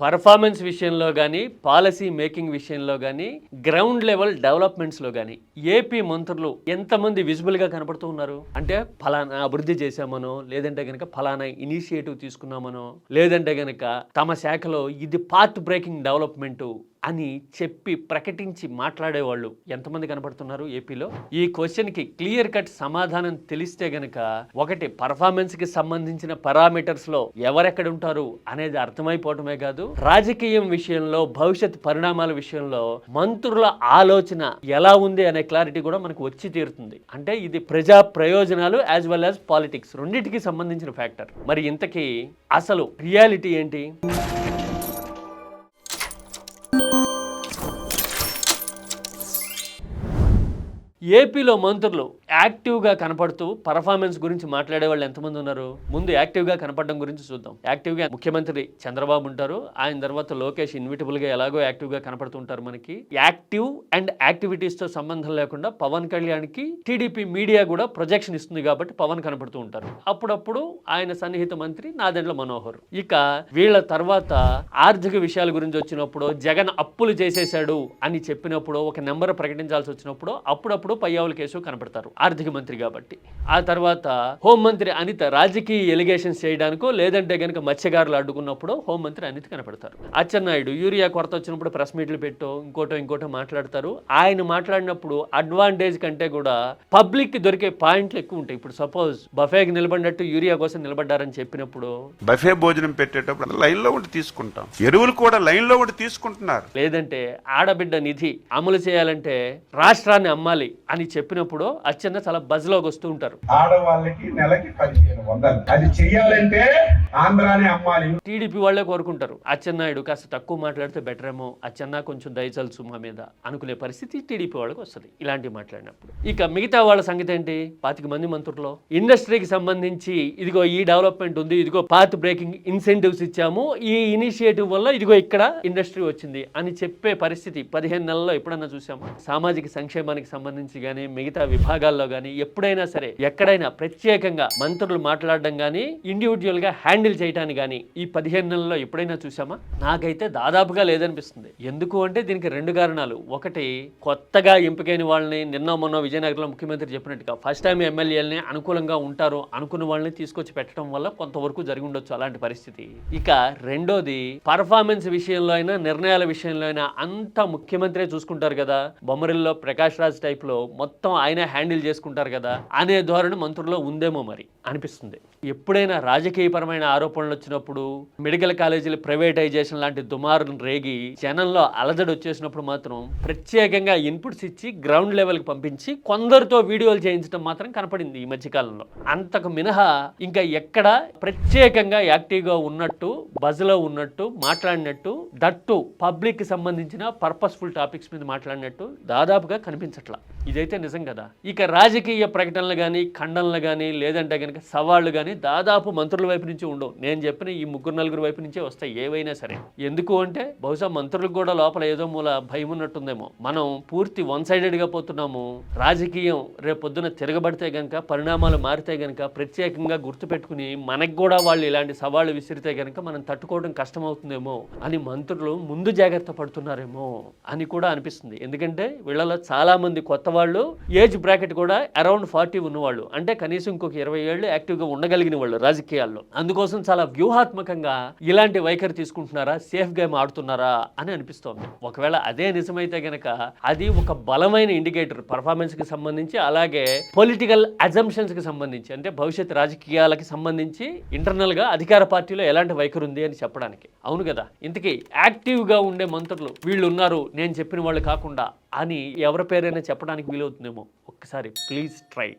Performance విషయంలో కానీ policy making విషయంలో కానీ గ్రౌండ్ లెవెల్ డెవలప్మెంట్స్లో కానీ ఏపీ మంత్రులు ఎంతమంది విజిబుల్గా కనపడుతూ ఉన్నారు? అంటే ఫలానా అభివృద్ధి చేశామనో లేదంటే కనుక ఫలానా ఇనిషియేటివ్ తీసుకున్నామనో లేదంటే కనుక తమ శాఖలో ఇది పార్ట్ బ్రేకింగ్ డెవలప్మెంటు అని చెప్పి ప్రకటించి మాట్లాడేవాళ్ళు ఎంతమంది కనపడుతున్నారు ఏపీలో? ఈ క్వశ్చన్కి క్లియర్ కట్ సమాధానం తెలిస్తే గనక ఒకటి పర్ఫార్మెన్స్కి సంబంధించిన పారామీటర్స్లో ఎవరెక్కడ ఉంటారు అనేది అర్థమైపోవటమే కాదు. రాజకీయం విషయంలో భవిష్యత్ పరిణామాల విషయంలో మంత్రుల ఆలోచన ఎలా ఉంది అనే క్లారిటీ కూడా మనకు వచ్చి తీరుతుంది. అంటే ఇది ప్రజా ప్రయోజనాలు యాజ్ వెల్ యాజ్ పాలిటిక్స్ రెండింటికి సంబంధించిన ఫ్యాక్టర్. మరి ఇంతకీ అసలు రియాలిటీ ఏంటి? ఏపీలో మంత్రులు యాక్టివ్గా కనపడుతూ పర్ఫార్మెన్స్ గురించి మాట్లాడే వాళ్ళు ఎంతమంది ఉన్నారు? ముందు యాక్టివ్గా కనపడడం గురించి చూద్దాం. యాక్టివ్గా ముఖ్యమంత్రి చంద్రబాబు ఉంటారు. ఆయన తర్వాత లోకేష్ ఇన్విటబుల్గా ఎలాగో యాక్టివ్గా కనపడుతుంటారు మనకి. యాక్టివ్ అండ్ యాక్టివిటీస్తో సంబంధం లేకుండా పవన్ కళ్యాణ్కి టీడీపీ మీడియా కూడా ప్రొజెక్షన్ ఇస్తుంది కాబట్టి పవన్ కనపడుతూ ఉంటారు. అప్పుడప్పుడు ఆయన సన్నిహిత మంత్రి నాదెండ్ల మనోహర్. ఇక వీళ్ళ తర్వాత ఆర్థిక విషయాల గురించి వచ్చినప్పుడు జగన్ అప్పులు చేసేశాడు అని చెప్పినప్పుడు ఒక నెంబర్ ప్రకటించాల్సి వచ్చినప్పుడు అప్పుడప్పుడు పయ్యావుల కేసు కనపడతారు. ఆర్థిక మంత్రి కాబట్టి. ఆ తర్వాత హోంమంత్రి అనిత రాజకీయ ఎలిగేషన్స్ చేయడానికో లేదంటే కనుక మత్స్యకారులు అడ్డుకున్నప్పుడు హోంమంత్రి అనిత కనపడతారు. అచ్చెన్నాయుడు యూరియా కొరత వచ్చినప్పుడు ప్రెస్ మీట్లు పెట్టో ఇంకోటో ఇంకోటో మాట్లాడతారు. ఆయన మాట్లాడినప్పుడు అడ్వాంటేజ్ కంటే కూడా పబ్లిక్కి దొరికే పాయింట్లు ఎక్కువ ఉంటాయి. ఇప్పుడు సపోజ్ బఫేకి నిలబడినట్టు యూరియా కోసం నిలబడ్డారని చెప్పినప్పుడు బఫే భోజనం పెట్టేటప్పుడు లైన్లో ఉండి తీసుకుంటాం. ఎరువులు కూడా లైన్లో ఉండి తీసుకుంటున్నారు. లేదంటే ఆడబిడ్డ నిధి అమలు చేయాలంటే రాష్ట్రాన్ని అమ్మాలి అని చెప్పినప్పుడు అచ్చెన్న చాలా బజ్లోకి వస్తూ ఉంటారు. ఆడవాళ్ళకి నెలకి పదిహేను వందలు. అది చెయ్యాలంటే ఆంధ్రాని అమ్మాలి. టీడీపీ వాళ్ళే కోరుకుంటారు. అచ్చెన్నాయుడు కాస్త తక్కువ మాట్లాడితే బెటర్ ఏమో అచ్చెన్న కొంచెం దయచల్సు మా మీద అనుకునే పరిస్థితి టీడీపీ వాళ్ళకి వస్తుంది. ఇలాంటివి మాట్లాడినప్పుడు. ఇక మిగతా వాళ్ళ సంగతి ఏంటి? పాతిక మంది మంత్రుల్లో. ఇండస్ట్రీకి సంబంధించి ఇదిగో ఈ డెవలప్మెంట్ ఉంది ఇదిగో పాత్ బ్రేకింగ్ ఇన్సెంటివ్స్ ఇచ్చాము ఈ ఇనిషియేటివ్ వల్ల ఇదిగో ఇక్కడ ఇండస్ట్రీ వచ్చింది అని చెప్పే పరిస్థితి పదిహేను నెలల్లో ఎప్పుడన్నా చూసామా? సామాజిక సంక్షేమానికి సంబంధించి కానీ మిగతా సందర్భాల్లో కానీ ఎప్పుడైనా సరే ఎక్కడైనా ప్రత్యేకంగా మంత్రులు మాట్లాడడం కానీ ఇండివిజువల్గా హ్యాండిల్ చేయడానికి కానీ ఈ పదిహేను నెలల్లో ఎప్పుడైనా చూసామా నాకైతే దాదాపుగా లేదనిపిస్తుంది. ఎందుకు అంటే దీనికి రెండు కారణాలు. ఒకటి కొత్తగా ఎంపికైన వాళ్ళని నిన్న మొన్న విజయనగరంలో ముఖ్యమంత్రి చెప్పినట్టుగా ఫస్ట్ టైం ఎమ్మెల్యేలని అనుకూలంగా ఉంటారు అనుకున్న వాళ్ళని తీసుకొచ్చి పెట్టడం వల్ల కొంతవరకు జరిగి ఉండొచ్చు అలాంటి పరిస్థితి. ఇక రెండోది పర్ఫార్మెన్స్ విషయంలో అయినా నిర్ణయాల విషయంలో అయినా అంతా ముఖ్యమంత్రే చూసుకుంటారు కదా. బొమ్మరిల్లో ప్రకాష్ రాజ్ టైప్లో మొత్తం ఆయన హ్యాండిల్ చేసుకుంటారు కదా అనే ధోరణి మంత్రుల్లో ఉందేమో మరి అనిపిస్తుంది. ఎప్పుడైనా రాజకీయపరమైన ఆరోపణలు వచ్చినప్పుడు మెడికల్ కాలేజీలు ప్రైవేటైజేషన్ లాంటి దుమారులు రేగి జనంలో అలజడి వచ్చేసినప్పుడు మాత్రం ప్రత్యేకంగా ఇన్పుట్స్ ఇచ్చి గ్రౌండ్ లెవెల్కి పంపించి కొందరితో వీడియోలు చేయించడం మాత్రం కనపడింది ఈ మధ్యకాలంలో అంతకు మినహా ఇంకా ఎక్కడ ప్రత్యేకంగా యాక్టివ్గా ఉన్నట్టు బజ్లో ఉన్నట్టు మాట్లాడినట్టు దట్టు పబ్లిక్కి సంబంధించిన పర్పస్ఫుల్ టాపిక్స్ మీద మాట్లాడినట్టు దాదాపుగా కనిపించట్లా. ఇదైతే నిజం కదా. ఇక రాజకీయ ప్రకటనలు కానీ ఖండనలు కానీ లేదంటే కనుక సవాళ్ళు కానీ దాదాపు మంత్రుల వైపు నుంచి ఉండవు. నేను చెప్పిన ఈ ముగ్గురు నలుగురు వైపు నుంచే వస్తాయి ఏవైనా సరే. ఎందుకు అంటే బహుశా మంత్రులకు కూడా లోపల ఏదో మూల భయం ఉన్నట్టుందేమో. మనం పూర్తి వన్ సైడెడ్గా పోతున్నాము. రాజకీయం రేపు పొద్దున తిరగబడితే గనక పరిణామాలు మారితే గనక ప్రత్యేకంగా గుర్తుపెట్టుకుని మనకు కూడా వాళ్ళు ఇలాంటి సవాళ్ళు విసిరితే గనక మనం తట్టుకోవడం కష్టమవుతుందేమో అని మంత్రులు ముందు జాగ్రత్త పడుతున్నారేమో అని కూడా అనిపిస్తుంది. ఎందుకంటే వీళ్ళలో చాలా మంది కొత్త వాళ్ళు ఏజ్ బ్రాకెట్ కూడా అరౌండ్ ఫార్టీ ఉన్నవాళ్ళు. అంటే కనీసం ఇంకొక ఇరవై ఏళ్ళు యాక్టివ్గా ఉండగలిగిన వాళ్ళు రాజకీయాల్లో. అందుకోసం చాలా వ్యూహాత్మకంగా ఇలాంటి వైఖరి తీసుకుంటున్నారా? సేఫ్ గేమ్ ఆడుతున్నారా? అని అనిపిస్తోంది. ఒకవేళ అదే నిజమైతే గనక అది ఒక బలమైన ఇండికేటర్ పర్ఫార్మెన్స్కి సంబంధించి అలాగే పొలిటికల్ అజంప్షన్స్కి సంబంధించి అంటే భవిష్యత్ రాజకీయాలకి సంబంధించి ఇంటర్నల్గా అధికార పార్టీలో ఎలాంటి వైఖరి ఉంది అని చెప్పడానికి. అవును కదా? ఇంతకీ యాక్టివ్గా ఉండే మంత్రులు వీళ్ళు ఉన్నారు నేను చెప్పిన వాళ్ళు కాకుండా అని ఎవరి పేరైనా చెప్పడానికి వీలవుతుందేమో ఒక్కసారి ప్లీజ్ ట్రై.